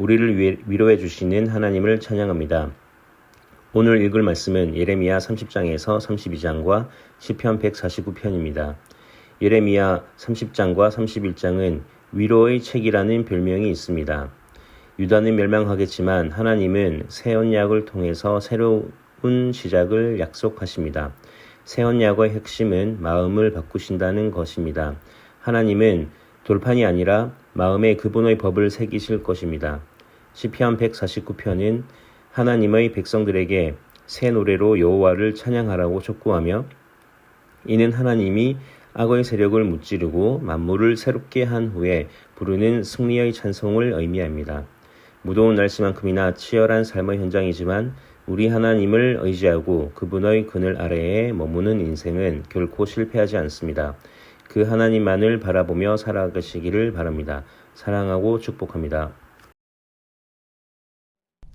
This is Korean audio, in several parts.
우리를 위- 위로해 주시는 하나님을 찬양합니다. 오늘 읽을 말씀은 예레미야 30장에서 32장과 시편 149편입니다. 예레미야 30장과 31장은 위로의 책이라는 별명이 있습니다. 유다는 멸망하겠지만 하나님은 새 언약을 통해서 새로운 시작을 약속하십니다. 새 언약의 핵심은 마음을 바꾸신다는 것입니다. 하나님은 돌판이 아니라 마음에 그분의 법을 새기실 것입니다. 시편 149편은 하나님의 백성들에게 새 노래로 여호와를 찬양하라고 촉구하며 이는 하나님이 악의 세력을 무찌르고 만물을 새롭게 한 후에 부르는 승리의 찬송을 의미합니다. 무더운 날씨만큼이나 치열한 삶의 현장이지만 우리 하나님을 의지하고 그분의 그늘 아래에 머무는 인생은 결코 실패하지 않습니다. 그 하나님만을 바라보며 살아가시기를 바랍니다. 사랑하고 축복합니다.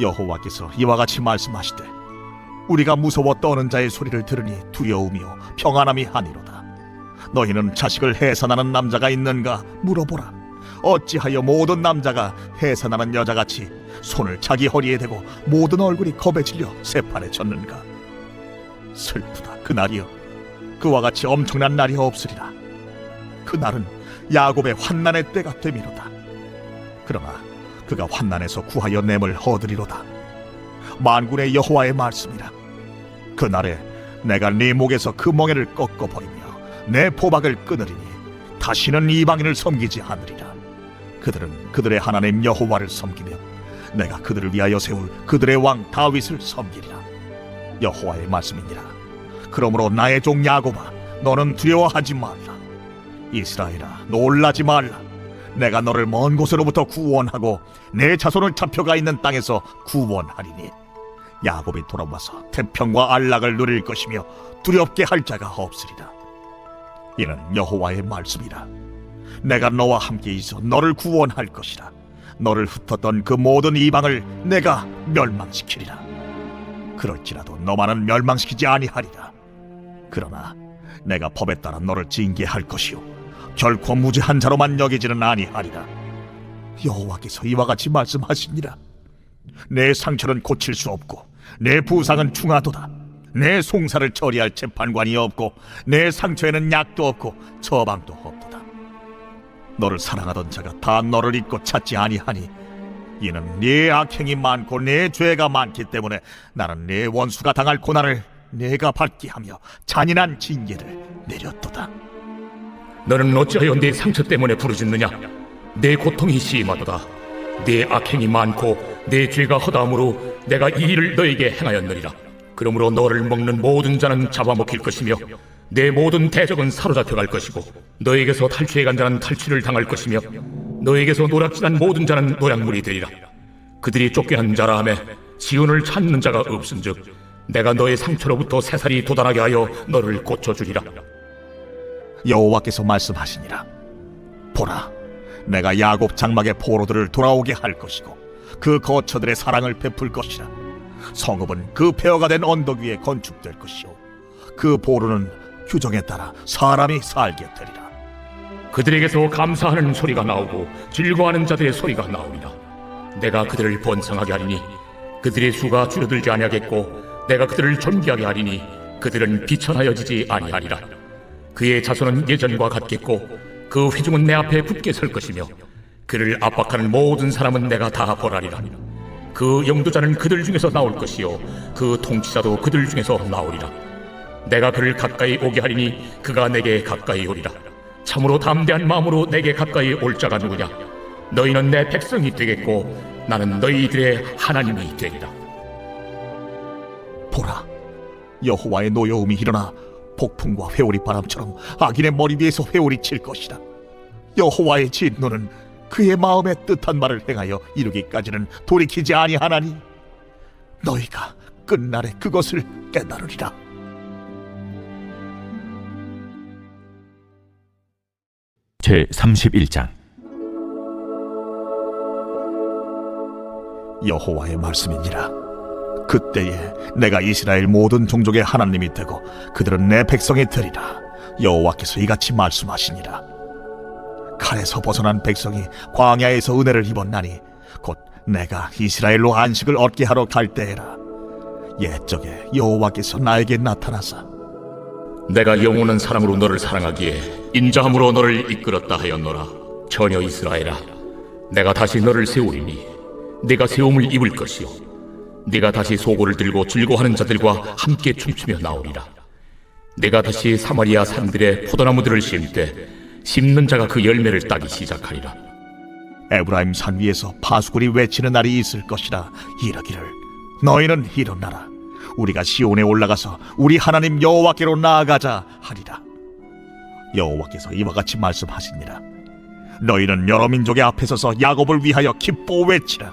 여호와께서 이와 같이 말씀하시되 우리가 무서워 떠는 자의 소리를 들으니 두려움이요 평안함이 하니로다. 너희는 자식을 해산하는 남자가 있는가 물어보라. 어찌하여 모든 남자가 해산하는 여자같이 손을 자기 허리에 대고 모든 얼굴이 겁에 질려 세판에 졌는가? 슬프다 그날이여. 그와 같이 엄청난 날이 없으리라. 그날은 야곱의 환난의 때가 되미로다. 그러나 그가 환난에서 구하여 냄을 얻으리로다. 만군의 여호와의 말씀이라. 그날에 내가 네 목에서 그 멍에를 꺾어 버리며 내 포박을 끊으리니 다시는 이방인을 섬기지 않으리라. 그들은 그들의 하나님 여호와를 섬기며 내가 그들을 위하여 세울 그들의 왕 다윗을 섬기리라. 여호와의 말씀이니라. 그러므로 나의 종 야곱아 너는 두려워하지 말라. 이스라엘아 놀라지 말라 내가 너를 먼 곳으로부터 구원하고 내 자손을 잡혀가 있는 땅에서 구원하리니. 야곱이 돌아와서 태평과 안락을 누릴 것이며 두렵게 할 자가 없으리라. 이는 여호와의 말씀이라. 내가 너와 함께 있어 너를 구원할 것이라. 너를 흩었던 그 모든 이방을 내가 멸망시키리라. 그럴지라도 너만은 멸망시키지 아니하리라. 그러나 내가 법에 따라 너를 징계할 것이요 결코 무죄한 자로만 여기지는 아니하리라. 여호와께서 이와 같이 말씀하시니라. 내 상처는 고칠 수 없고 내 부상은 중하도다. 내 송사를 처리할 재판관이 없고 내 상처에는 약도 없고 처방도 없도다. 너를 사랑하던 자가 다 너를 잊고 찾지 아니하니 이는 네 악행이 많고 네 죄가 많기 때문에 나는 네 원수가 당할 고난을 내가 받게 하며 잔인한 징계를 내렸도다. 너는 어찌하여 내 상처 때문에 부르짖느냐? 내 고통이 심하도다. 내 악행이 많고 내 죄가 허다함으로 내가 이 일을 너에게 행하였느니라. 그러므로 너를 먹는 모든 자는 잡아먹힐 것이며 내 모든 대적은 사로잡혀 갈 것이고 너에게서 탈취해 간 자는 탈취를 당할 것이며 너에게서 노략질한 모든 자는 노략물이 되리라. 그들이 쫓겨난 자라 하매 지원을 찾는 자가 없은즉 내가 너의 상처로부터 새살이 돋아나게 하여 너를 고쳐주리라. 여호와께서 말씀하시니라. 보라, 내가 야곱 장막의 포로들을 돌아오게 할 것이고 그 거처들의 사랑을 베풀 것이라. 성읍은 그 폐허가 된 언덕 위에 건축될 것이요 그 포로는 규정에 따라 사람이 살게 되리라. 그들에게서 감사하는 소리가 나오고 즐거워하는 자들의 소리가 나오리라. 내가 그들을 번성하게 하리니 그들의 수가 줄어들지 아니하겠고 내가 그들을 존귀하게 하리니 그들은 비천하여지지 아니하리라. 그의 자손은 예전과 같겠고 그 회중은 내 앞에 굳게 설 것이며 그를 압박하는 모든 사람은 내가 다 벌하리라. 그 영도자는 그들 중에서 나올 것이요 그 통치자도 그들 중에서 나오리라. 내가 그를 가까이 오게 하리니 그가 내게 가까이 오리라. 참으로 담대한 마음으로 내게 가까이 올 자가 누구냐? 너희는 내 백성이 되겠고 나는 너희들의 하나님이 되리라. 보라, 여호와의 노여움이 일어나 폭풍과 회오리 바람처럼 악인의 머리 위에서 회오리 칠 것이다. 여호와의 진노는 그의 마음에 뜻한 말을 행하여 이루기까지는 돌이키지 아니하나니 너희가 끝날에 그것을 깨달으리라. 제 31장 여호와의 말씀이니라. 그때에 내가 이스라엘 모든 종족의 하나님이 되고 그들은 내 백성이 되리라. 여호와께서 이같이 말씀하시니라. 칼에서 벗어난 백성이 광야에서 은혜를 입었나니 곧 내가 이스라엘로 안식을 얻게 하러 갈 때에라. 옛적에 여호와께서 나에게 나타나사 내가 영원한 사랑으로 너를 사랑하기에 인자함으로 너를 이끌었다 하였노라 처녀 이스라엘아 내가 다시 너를 세우리니 네가 세움을 입을 것이요 네가 다시 소고를 들고 즐거워하는 자들과 함께 춤추며 나오리라. 내가 다시 사마리아 산들의 포도나무들을 심때 심는 자가 그 열매를 따기 시작하리라. 에브라임 산 위에서 파수꾼이 외치는 날이 있을 것이라 이르기를 너희는 일어나라. 우리가 시온에 올라가서 우리 하나님 여호와께로 나아가자 하리라. 여호와께서 이와 같이 말씀하시니라. 너희는 여러 민족의 앞에 서서 야곱을 위하여 기뻐 외치라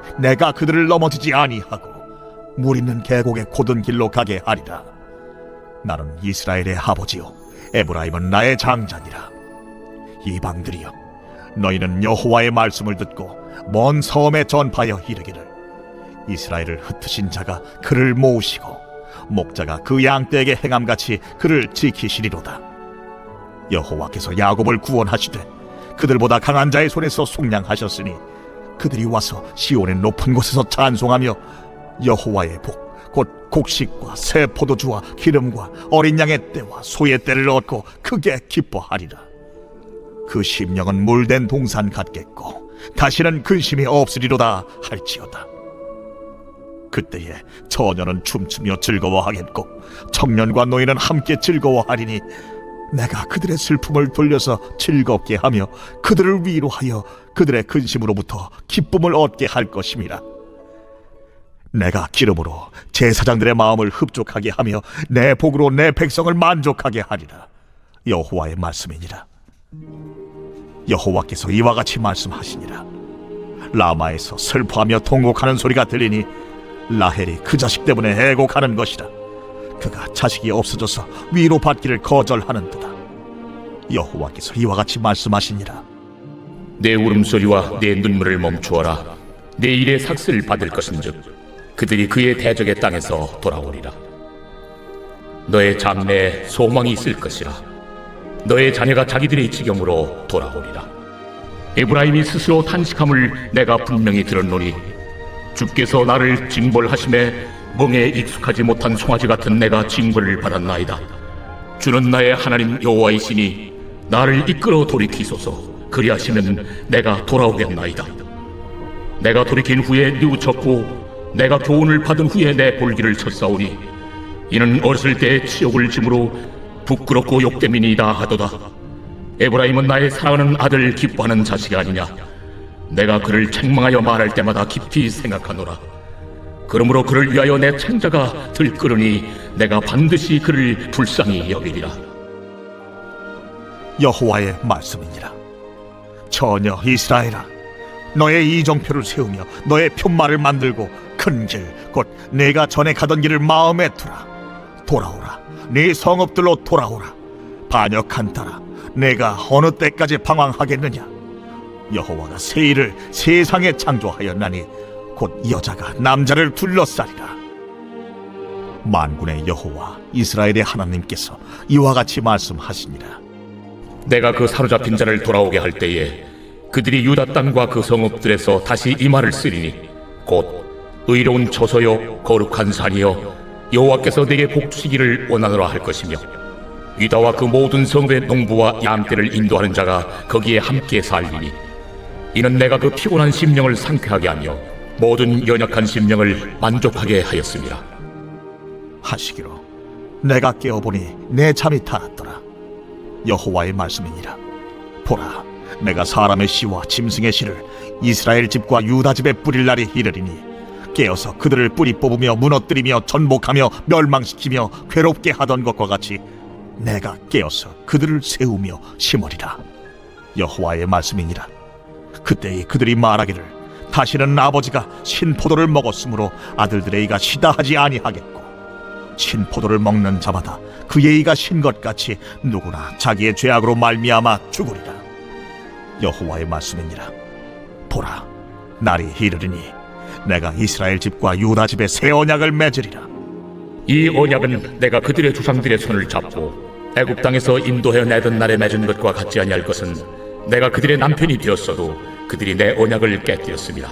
내가 그들을 넘어지지 아니하고 물 있는 계곡의 고든 길로 가게 하리라. 나는 이스라엘의 아버지요 에브라임은 나의 장자니라. 이방들이여 너희는 여호와의 말씀을 듣고 먼 섬에 전파하여 이르기를 이스라엘을 흩으신 자가 그를 모으시고 목자가 그 양떼에게 행함같이 그를 지키시리로다 여호와께서 야곱을 구원하시되 그들보다 강한 자의 손에서 속량하셨으니 그들이 와서 시온의 높은 곳에서 찬송하며 여호와의 복 곧 곡식과 새 포도주와 기름과 어린 양의 떼와 소의 떼를 얻고 크게 기뻐하리라 그 심령은 물된 동산 같겠고 다시는 근심이 없으리로다 할지어다. 그때에 처녀는 춤추며 즐거워하겠고 청년과 노인은 함께 즐거워하리니 내가 그들의 슬픔을 돌려서 즐겁게 하며 그들을 위로하여 그들의 근심으로부터 기쁨을 얻게 할 것임이라. 내가 기름으로 제사장들의 마음을 흡족하게 하며 내 복으로 내 백성을 만족하게 하리라. 여호와의 말씀이니라. 여호와께서 이와 같이 말씀하시니라 라마에서 슬퍼하며 통곡하는 소리가 들리니 라헬이 그 자식 때문에 애곡하는 것이라 그가 자식이 없어져서 위로받기를 거절하는도다 여호와께서 이와 같이 말씀하시니라. 내 울음소리와 내 눈물을 멈추어라. 내 일의 삭슬을 받을 것인즉 그들이 그의 대적의 땅에서 돌아오리라. 너의 장래에 소망이 있을 것이라. 너의 자녀가 자기들의 지경으로 돌아오리라. 에브라임이 스스로 탄식함을 내가 분명히 들었노니 주께서 나를 징벌하심에 멍에 익숙하지 못한 송아지 같은 내가 징벌을 받았나이다. 주는 나의 하나님 여호와이시니 나를 이끌어 돌이키소서. 그리하시면 내가 돌아오겠나이다. 내가 돌이킨 후에 뉘우쳤고 내가 교훈을 받은 후에 내 볼기를 쳤사오니 이는 어렸을 때 치욕을 짐으로 부끄럽고 욕됨이니이다 하도다. 에브라임은 나의 사랑하는 아들 기뻐하는 자식이 아니냐. 내가 그를 책망하여 말할 때마다 깊이 생각하노라. 그러므로 그를 위하여 내 창자가 들끓으니 내가 반드시 그를 불쌍히 여기리라 여호와의 말씀이니라. 처녀 이스라엘아 너의 이정표를 세우며 너의 편말을 만들고 큰 길 곧 내가 전에 가던 길을 마음에 두라. 돌아오라. 네 성읍들로 돌아오라. 반역한 따라 내가 어느 때까지 방황하겠느냐? 여호와가 새 일을 세상에 창조하였나니 곧 여자가 남자를 둘러싸리라. 만군의 여호와 이스라엘의 하나님께서 이와 같이 말씀하시니라 내가 그 사로잡힌 자를 돌아오게 할 때에 그들이 유다 땅과 그 성읍들에서 다시 이 말을 쓰리니 곧 의로운 처소요 거룩한 산이요 여호와께서 내게 복 주시기를 원하노라 할 것이며 유다와 그 모든 성읍의 농부와 양떼를 인도하는 자가 거기에 함께 살리니 이는 내가 그 피곤한 심령을 상쾌하게 하며 모든 연약한 심령을 만족하게 하였습니다. 하시기로 내가 깨어보니 내 잠이 달았더라 여호와의 말씀이니라. 보라 내가 사람의 씨와 짐승의 씨를 이스라엘 집과 유다 집에 뿌릴 날이 이르리니 깨어서 그들을 뿌리 뽑으며 무너뜨리며 전복하며 멸망시키며 괴롭게 하던 것과 같이 내가 깨어서 그들을 세우며 심으리라. 여호와의 말씀이니라. 그때에 그들이 말하기를 다시는 아버지가 신포도를 먹었으므로 아들들의 이가 시다 하지 아니하겠고 신포도를 먹는 자마다 그의 이가 신 것 같이 누구나 자기의 죄악으로 말미암아 죽으리라. 여호와의 말씀이니라. 보라 날이 이르리니 내가 이스라엘 집과 유다 집에 새 언약을 맺으리라. 이 언약은 내가 그들의 조상들의 손을 잡고 애굽 땅에서 인도해 내던 날에 맺은 것과 같지 아니할 것은 내가 그들의 남편이 되었어도 그들이 내 언약을 깨뜨렸습니다.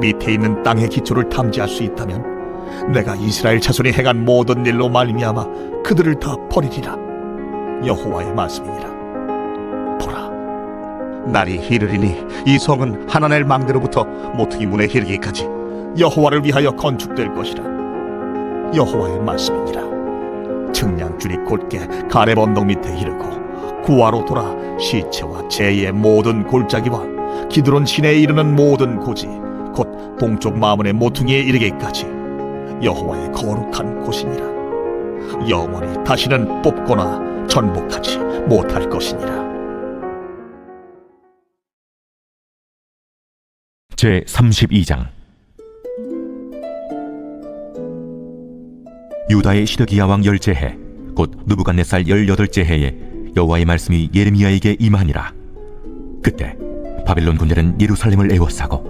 밑에 있는 땅의 기초를 탐지할 수 있다면 내가 이스라엘 자손이 행한 모든 일로 말미암아 그들을 다 버리리라. 여호와의 말씀이니라. 보라 날이 이르리니 이 성은 하나넬 망대로부터 모퉁이 문에 이르기까지 여호와를 위하여 건축될 것이라. 여호와의 말씀이니라. 측량줄이 곧게 가렙 언덕 밑에 이르고 구하로 돌아 시체와 제의 모든 골짜기와 기드론 시내에 이르는 모든 고지 곧 동쪽 마문의 모퉁이에 이르기까지 여호와의 거룩한 곳이니라. 영원히 다시는 뽑거나 전복하지 못할 것이니라. 제 32장. 유다의 시드기야 왕 열째 해, 곧 누부갓네살 열여덟째 해에 여호와의 말씀이 예레미야에게 임하니라. 그때 바벨론 군대는 예루살렘을 에워싸고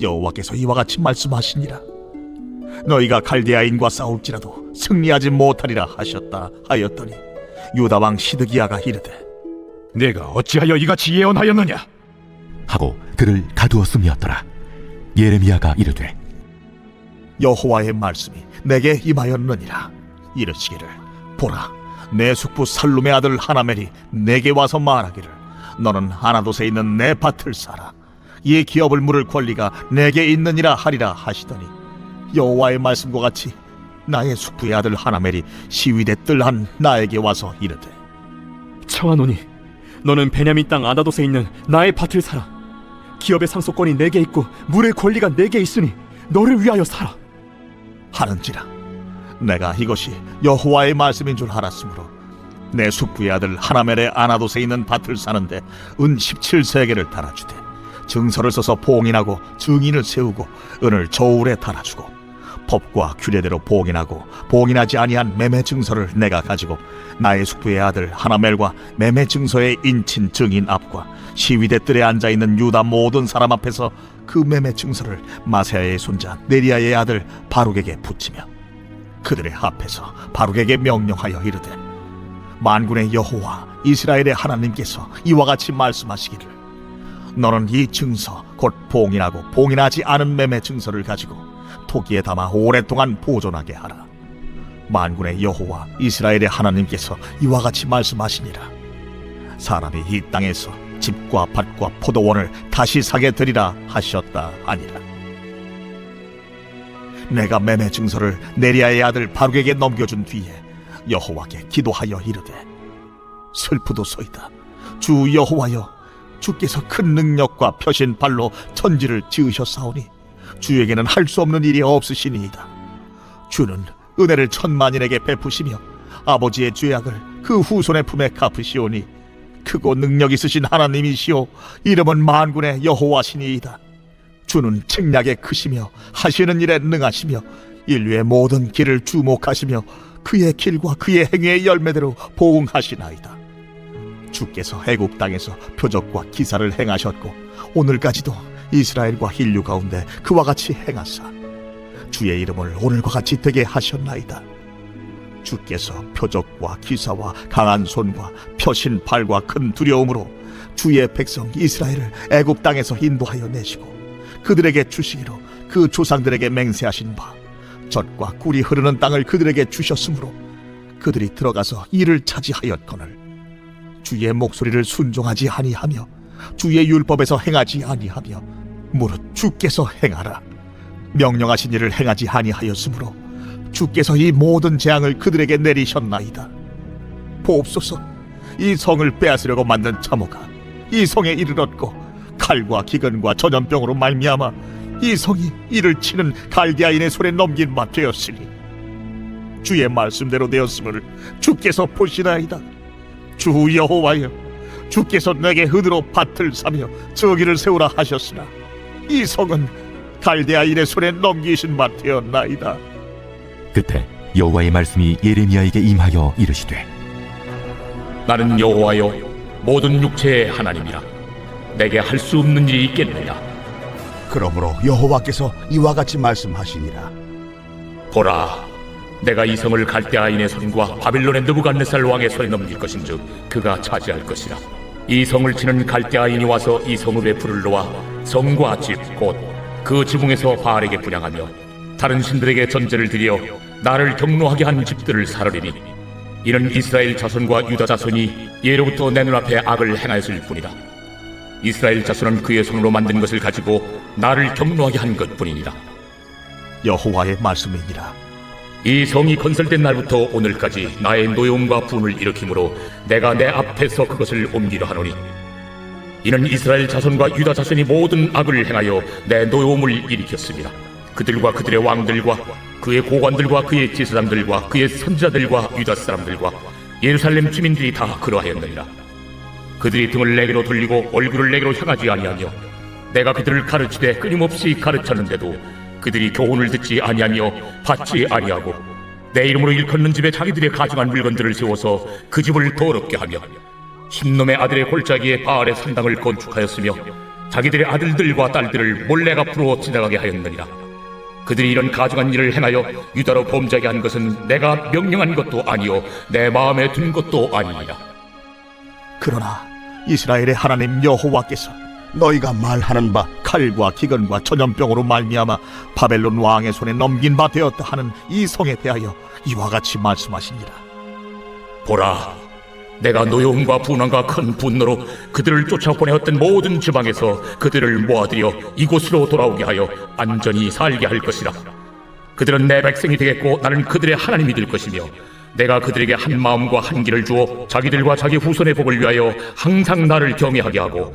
여호와께서 이와 같이 말씀하시니라 너희가 갈대아인과 싸울지라도 승리하지 못하리라 하셨다 하였더니 유다 왕 시드기야가 이르되 내가 어찌하여 이같이 예언하였느냐? 하고 그를 가두었음이었더라. 예레미야가 이르되 여호와의 말씀이 내게 임하였느니라 이르시기를 보라 내 숙부 살룸의 아들 하나멜이 내게 와서 말하기를 너는 아나도에 있는 내 밭을 사라 이 기업을 물을 권리가 내게 있느니라 하리라 하시더니 여호와의 말씀과 같이 나의 숙부의 아들 하나멜이 시위대 뜰한 나에게 와서 이르되 청하노니 너는 베냐민 땅 아나돗에 있는 나의 밭을 사라. 기업의 상속권이 내게 있고 물의 권리가 내게 있으니 너를 위하여 사라. 하는지라? 내가 이것이 여호와의 말씀인 줄 알았으므로 내 숙부의 아들 하나멜의 아나돗에 있는 밭을 사는데 은 17세계를 달아주되 증서를 써서 봉인하고 증인을 세우고 은을 저울에 달아주고 법과 규례대로 봉인하고 봉인하지 아니한 매매 증서를 내가 가지고 나의 숙부의 아들 하나멜과 매매 증서의 인친 증인 앞과 시위대 뜰에 앉아 있는 유다 모든 사람 앞에서 그 매매 증서를 마세아의 손자 네리아의 아들 바룩에게 붙이며 그들의 앞에서 바룩에게 명령하여 이르되 만군의 여호와 이스라엘의 하나님께서 이와 같이 말씀하시기를 너는 이 증서 곧 봉인하고 봉인하지 않은 매매 증서를 가지고 토기에 담아 오랫동안 보존하게 하라. 만군의 여호와 이스라엘의 하나님께서 이와 같이 말씀하시니라. 사람이 이 땅에서 집과 밭과 포도원을 다시 사게 되리라 하셨다 하니라. 내가 매매 증서를 네리아의 아들 바룩에게 넘겨준 뒤에 여호와께 기도하여 이르되 슬프도소이다. 주 여호와여, 주께서 큰 능력과 펴신 발로 천지를 지으셨사오니 주에게는 할 수 없는 일이 없으시니이다. 주는 은혜를 천만인에게 베푸시며 아버지의 죄악을 그 후손의 품에 갚으시오니 크고 능력 있으신 하나님이시오 이름은 만군의 여호와시니이다. 주는 책략에 크시며 하시는 일에 능하시며 인류의 모든 길을 주목하시며 그의 길과 그의 행위의 열매대로 보응하시나이다. 주께서 애굽 땅에서 표적과 기사를 행하셨고 오늘까지도 이스라엘과 인류 가운데 그와 같이 행하사 주의 이름을 오늘과 같이 되게 하셨나이다. 주께서 표적과 기사와 강한 손과 펴신 발과 큰 두려움으로 주의 백성 이스라엘을 애굽 땅에서 인도하여 내시고 그들에게 주시기로 그 조상들에게 맹세하신 바 젖과 꿀이 흐르는 땅을 그들에게 주셨으므로 그들이 들어가서 이를 차지하였거늘 주의 목소리를 순종하지 아니하며 주의 율법에서 행하지 아니하며 무릇 주께서 행하라. 명령하신 일을 행하지 아니하였으므로 주께서 이 모든 재앙을 그들에게 내리셨나이다. 보옵소서 이 성을 빼앗으려고 만든 참호가 이 성에 이르렀고 칼과 기근과 전염병으로 말미암아 이 성이 이를 치는 갈대아인의 손에 넘긴 바 되었으니 주의 말씀대로 되었음을 주께서 보시나이다 주 여호와여 주께서 내게 흔으로 밭을 사며 저기를 세우라 하셨으나 이 성은 갈대아인의 손에 넘기신 바 되었나이다. 그때 여호와의 말씀이 예레미야에게 임하여 이르시되 나는 여호와여 모든 육체의 하나님이라. 내게 할 수 없는 일이 있겠느냐? 그러므로 여호와께서 이와 같이 말씀하시니라. 보라 내가 이 성을 갈대아인의 손과 바빌론의 느부갓네살 왕의 손에 넘길 것인즉 그가 차지할 것이라. 이 성을 치는 갈대아인이 와서 이 성읍에 불을 놓아 성과 집 곧 그 지붕에서 바알에게 분양하며 다른 신들에게 전제를 드려 나를 경노하게 한 집들을 사르리니 이는 이스라엘 자손과 유다 자손이 예로부터 내 눈앞에 악을 행하였을 뿐이다. 이스라엘 자손은 그의 손으로 만든 것을 가지고 나를 경노하게 한 것뿐이니라. 여호와의 말씀이니라 이 성이 건설된 날부터 오늘까지 나의 노여움과 분을 일으키므로 내가 내 앞에서 그것을 옮기려 하노니 이는 이스라엘 자손과 유다 자손이 모든 악을 행하여 내 노여움을 일으켰습니다. 그들과 그들의 왕들과 그의 고관들과 그의 제사장들과 그의 선지자들과 유다 사람들과 예루살렘 주민들이 다 그러하였느니라. 그들이 등을 내게로 돌리고 얼굴을 내게로 향하지 아니하며 내가 그들을 가르치되 끊임없이 가르쳤는데도 그들이 교훈을 듣지 아니하며 받지 아니하고 내 이름으로 일컫는 집에 자기들의 가증한 물건들을 세워서 그 집을 더럽게 하며 흰놈의 아들의 골짜기에 바알의 산당을 건축하였으며 자기들의 아들들과 딸들을 몰래 앞으로 지나가게 하였느니라. 그들이 이런 가증한 일을 행하여 유다로 범죄하게 한 것은 내가 명령한 것도 아니요 내 마음에 든 것도 아니니라. 그러나 이스라엘의 하나님 여호와께서 너희가 말하는 바 칼과 기근과 전염병으로 말미암아 바벨론 왕의 손에 넘긴 바 되었다 하는 이 성에 대하여 이와 같이 말씀하시니라 보라, 내가 노여움과 분함과 큰 분노로 그들을 쫓아보내었던 모든 지방에서 그들을 모아들여 이곳으로 돌아오게 하여 안전히 살게 할 것이라. 그들은 내 백성이 되겠고 나는 그들의 하나님이 될 것이며 내가 그들에게 한 마음과 한 길을 주어 자기들과 자기 후손의 복을 위하여 항상 나를 경외하게 하고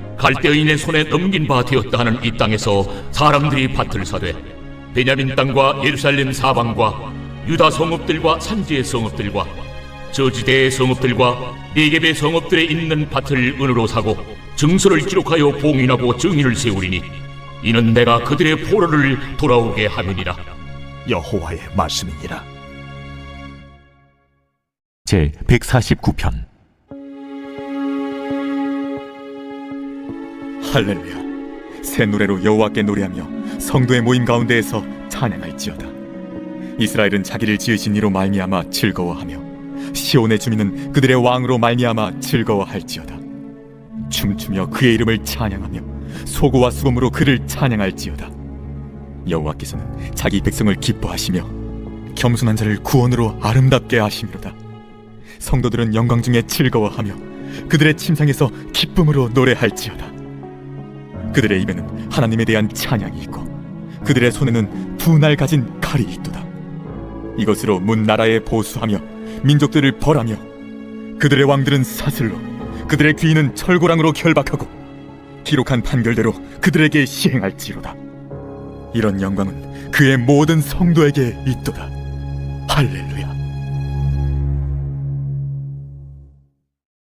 갈대인의 손에 넘긴 바 되었다 하는 이 땅에서 사람들이 밭을 사되 베냐민 땅과 예루살렘 사방과 유다 성읍들과 산지의 성읍들과 저지대의 성읍들과 네겝의 성읍들에 있는 밭을 은으로 사고 증서를 기록하여 봉인하고 증인을 세우리니 이는 내가 그들의 포로를 돌아오게 함이니라. 여호와의 말씀이니라. 제 149편 할렐루야. 새 노래로 여호와께 노래하며 성도의 모임 가운데에서 찬양할지어다. 이스라엘은 자기를 지으신 이로 말미암아 즐거워하며 시온의 주민은 그들의 왕으로 말미암아 즐거워할지어다. 춤추며 그의 이름을 찬양하며 소고와 수금으로 그를 찬양할지어다. 여호와께서는 자기 백성을 기뻐하시며 겸손한 자를 구원으로 아름답게 하심이로다. 성도들은 영광 중에 즐거워하며 그들의 침상에서 기쁨으로 노래할지어다. 그들의 입에는 하나님에 대한 찬양이 있고 그들의 손에는 두날 가진 칼이 있도다. 이것으로 문 나라에 보수하며 민족들을 벌하며 그들의 왕들은 사슬로 그들의 귀인은 철고랑으로 결박하고 기록한 판결대로 그들에게 시행할지로다. 이런 영광은 그의 모든 성도에게 있도다. 할렐루야.